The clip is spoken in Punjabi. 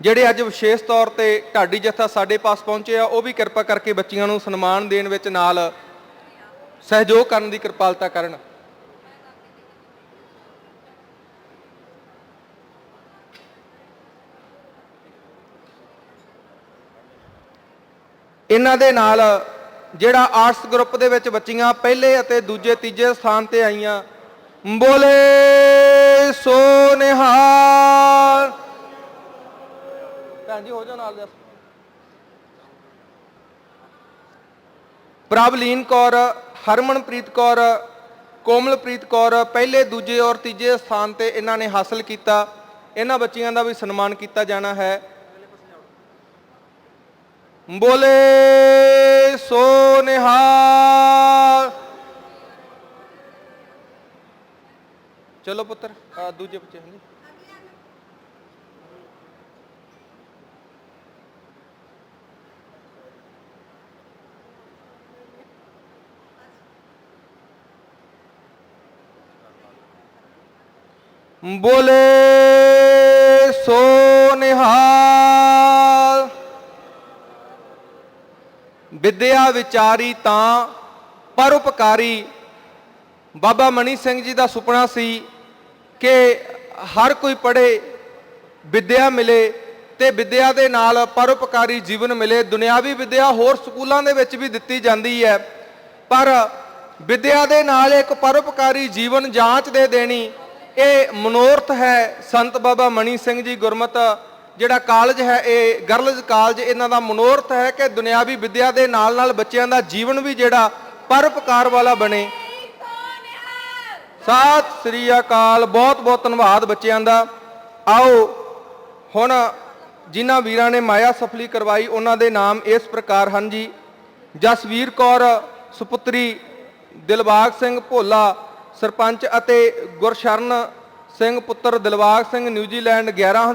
ਜਿਹੜੇ ਅੱਜ ਵਿਸ਼ੇਸ਼ ਤੌਰ ਤੇ ਢਾਡੀ ਜਥਾ ਸਾਡੇ ਪਾਸ ਪਹੁੰਚੇ ਆ, ਉਹ ਵੀ ਕਿਰਪਾ ਕਰਕੇ ਬੱਚੀਆਂ ਨੂੰ ਸਨਮਾਨ ਦੇਣ ਵਿੱਚ ਨਾਲ ਸਹਿਯੋਗ ਕਰਨ ਦੀ ਕਿਰਪਾਲਤਾ ਕਰਨ। ਇਹਨਾਂ ਦੇ ਨਾਲ ਜਿਹੜਾ ਆਰਟਸ ਗਰੁੱਪ ਦੇ ਵਿੱਚ ਬੱਚੀਆਂ ਪਹਿਲੇ ਅਤੇ ਦੂਜੇ ਤੀਜੇ ਸਥਾਨ ਤੇ ਆਈਆਂ ਬੋਲੇ ਸੋ ਨਿਹਾਲ ਭੈਣ ਜੀ, ਹੋ ਜਾ ਨਾਲ ਦੱਸ ਪ੍ਰਭਲੀਨ ਕੌਰ, ਹਰਮਨਪ੍ਰੀਤ ਕੌਰ, ਕੋਮਲਪ੍ਰੀਤ ਕੌਰ, ਪਹਿਲੇ, ਦੂਜੇ ਔਰ ਤੀਜੇ ਸਥਾਨ ਤੇ ਇਹਨਾਂ ਨੇ ਹਾਸਲ ਕੀਤਾ। ਇਹਨਾਂ ਬੱਚੀਆਂ ਦਾ ਵੀ ਸਨਮਾਨ ਕੀਤਾ ਜਾਣਾ ਹੈ। ਬੋਲੇ ਸੋ ਨਿਹਾਲ। ਚਲੋ ਪੁੱਤਰ ਦੂਜੇ ਬੱਚੇ ਹਾਂਜੀ ਬੋਲੇ ਸੋ ਨਿਹਾਲ। ਵਿਦਿਆ ਵਿਚਾਰੀ ਤਾਂ ਪਰਉਪਕਾਰੀ। ਬਾਬਾ ਮਣੀ ਸਿੰਘ ਜੀ ਦਾ ਸੁਪਨਾ ਸੀ ਕਿ ਹਰ ਕੋਈ ਪੜ੍ਹੇ, ਵਿਦਿਆ ਮਿਲੇ ਤੇ ਵਿਦਿਆ ਦੇ ਨਾਲ ਪਰਉਪਕਾਰੀ ਜੀਵਨ ਮਿਲੇ। ਦੁਨਿਆਵੀ ਵਿਦਿਆ ਹੋਰ ਸਕੂਲਾਂ ਦੇ ਵਿੱਚ ਵੀ ਦਿੱਤੀ ਜਾਂਦੀ ਹੈ। ਪਰ ਵਿਦਿਆ ਦੇ ਨਾਲ ਇੱਕ ਪਰਉਪਕਾਰੀ ਜੀਵਨ ਜਾਂਚ ਦੇ ਦੇਣੀ ਇਹ ਮਨੋਰਥ ਹੈ ਸੰਤ ਬਾਬਾ ਮਣੀ ਸਿੰਘ ਜੀ ਗੁਰਮਤ, ਜਿਹੜਾ ਕਾਲਜ ਹੈ, ਇਹ ਗਰਲਜ਼ ਕਾਲਜ, ਇਹਨਾਂ ਦਾ ਮਨੋਰਥ ਹੈ ਕਿ ਦੁਨਿਆਵੀ ਵਿੱਦਿਆ ਦੇ ਨਾਲ ਨਾਲ ਬੱਚਿਆਂ ਦਾ ਜੀਵਨ ਵੀ ਜਿਹੜਾ ਪਰਉਪਕਾਰ ਵਾਲਾ ਬਣੇ। ਸਤਿ ਸ੍ਰੀ ਅਕਾਲ ਬਹੁਤ ਬਹੁਤ ਧੰਨਵਾਦ ਬੱਚਿਆਂ ਦਾ। ਆਓ, ਹੁਣ ਜਿਨ੍ਹਾਂ ਵੀਰਾਂ ਨੇ ਮਾਇਆ ਸਫਲੀ ਕਰਵਾਈ, ਉਹਨਾਂ ਦੇ ਨਾਮ ਇਸ ਪ੍ਰਕਾਰ ਹਨ ਜੀ। ਜਸਵੀਰ ਕੌਰ, ਸੁਪੁੱਤਰੀ ਦਿਲਬਾਗ ਸਿੰਘ ਭੋਲਾ ਸਰਪੰਚ ਅਤੇ ਗੁਰਸ਼ਰਨ ਸਿੰਘ ਪੁੱਤਰ ਦਿਲਬਾਗ ਸਿੰਘ ਨਿਊਜ਼ੀਲੈਂਡ 11000